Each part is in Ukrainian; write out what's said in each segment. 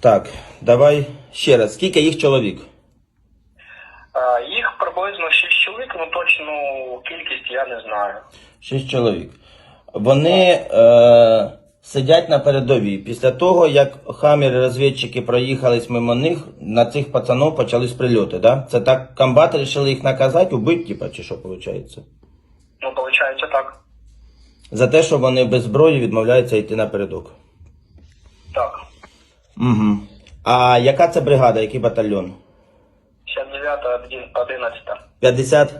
Так, давай ще раз. Скільки їх чоловік? Їх приблизно 6 чоловік, ну точну кількість я не знаю. Шість чоловік. Вони е, сидять на передовій. Після того, як хамери розвідчики проїхались мимо них, на цих пацанов почались прильоти, да? Це так комбати вирішили їх наказати, убити, типа, чи що виходить? Ну, виходить так. За те, що вони без зброї відмовляються йти напередок. Так. Угу. А яка це бригада, який батальйон? 59 11 50?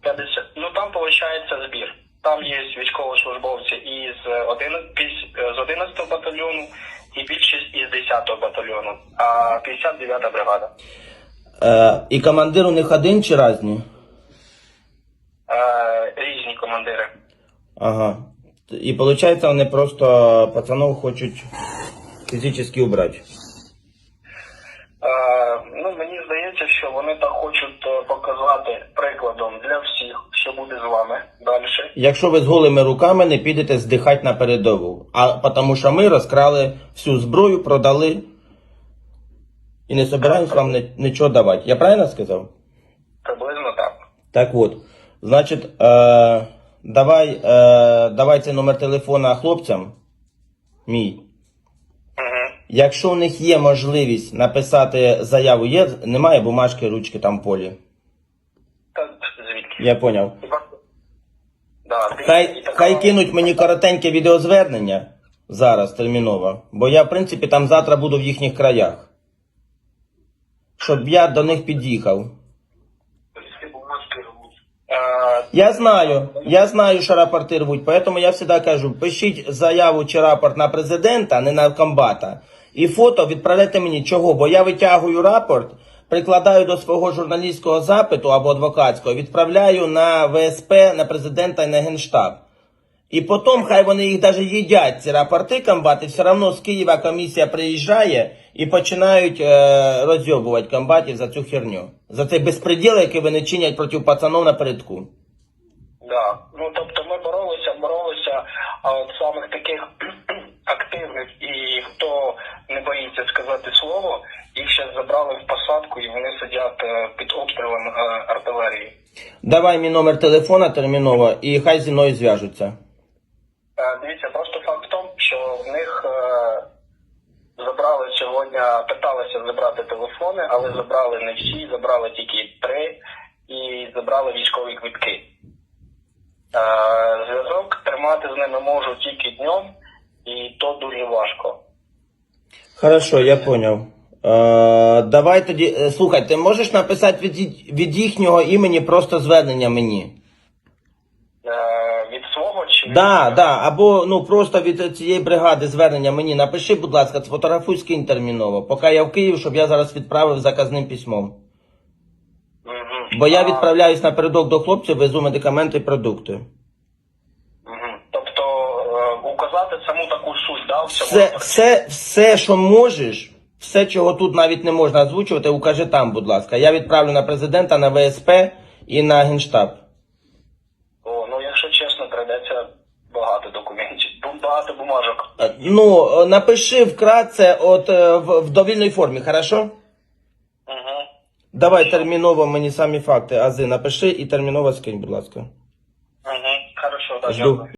50. Ну там виходить збір. Там є військовослужбовці із 11, з 11 батальйону і більшість із 10 батальйону, а 59 бригада. Е, і командир у них один чи різні? Е, різні командири. Ага. І виходить, вони просто пацанов хочуть фізично убрати. Е, ну, мені здається, що вони так хочуть е, показати прикладом для всіх, що буде з вами далі. Якщо ви з голими руками не підете здихати на передову. А тому що ми розкрали всю зброю, продали і не собираємось вам нічого давати. Я правильно сказав? Приблизно так. Так от. Значить, е, давай, е, давай цей номер телефона хлопцям. Мій. Якщо у них є можливість написати заяву, є, немає бумажки, ручки там в полі. Та звідки? Я поняв. Да, Хай, і така- хай кинуть мені коротеньке відеозвернення зараз терміново, бо я, в принципі, там завтра буду в їхніх краях. Щоб я до них під'їхав. Е, Я знаю, я знаю, що рапорти рвуть, поэтому я завжди кажу, пишіть заяву чи рапорт на президента, а не на комбата. І фото відправляйте мені чого, бо я витягую рапорт, прикладаю до свого журналістського запиту або адвокатського, відправляю на ВСП, на президента і на генштаб. І потім хай вони їх навіть їдять, ці рапорти комбати, все одно з Києва комісія приїжджає і починають е, розйобувати комбатів за цю херню. За цей безпреділ, який вони чинять проти пацанов напередку. Да. Ну тобто ми боролися, боролися, а от самих таких активних і хто боїться сказати слово, їх ще забрали в посадку і вони сидять е, під обстрілом е, артилерії. Давай мій номер телефона терміново і хай зі мною зв'яжуться. Е, Дивіться, просто факт в тому, що в них забрали сьогодні, питалися забрати телефони, але забрали не всі, забрали тільки три і забрали військові квитки. Зв'язок тримати з ними можу тільки днем, і то дуже важко. Хорошо, я поняв. Е, давай тоді. е, Слухай, ти можеш написати від, ї- від їхнього імені просто звернення мені? Е, Від свого чи Да, да, або ну просто від цієї бригади звернення мені напиши, будь ласка, сфотографуй скинь терміново, поки я в Київ, щоб я зараз відправив заказним письмом. Мгм. Бо я А, відправляюсь напередок до хлопців, везу медикаменти і продукти. Указати саму таку суть, да, Все, все, все, що можеш, все, чого тут навіть не можна озвучувати, укажи там, будь ласка. Я відправлю на президента, на ВСП і на генштаб. О, ну якщо чесно, прийдеться багато документів, багато бумажок. Е, Ну, е, напиши вкратце от е, в, в довільній формі, хорошо? Угу. Давай терміново мені самі факти, ази напиши і терміново скинь, будь ласка. Угу. Хорошо, да, дякую.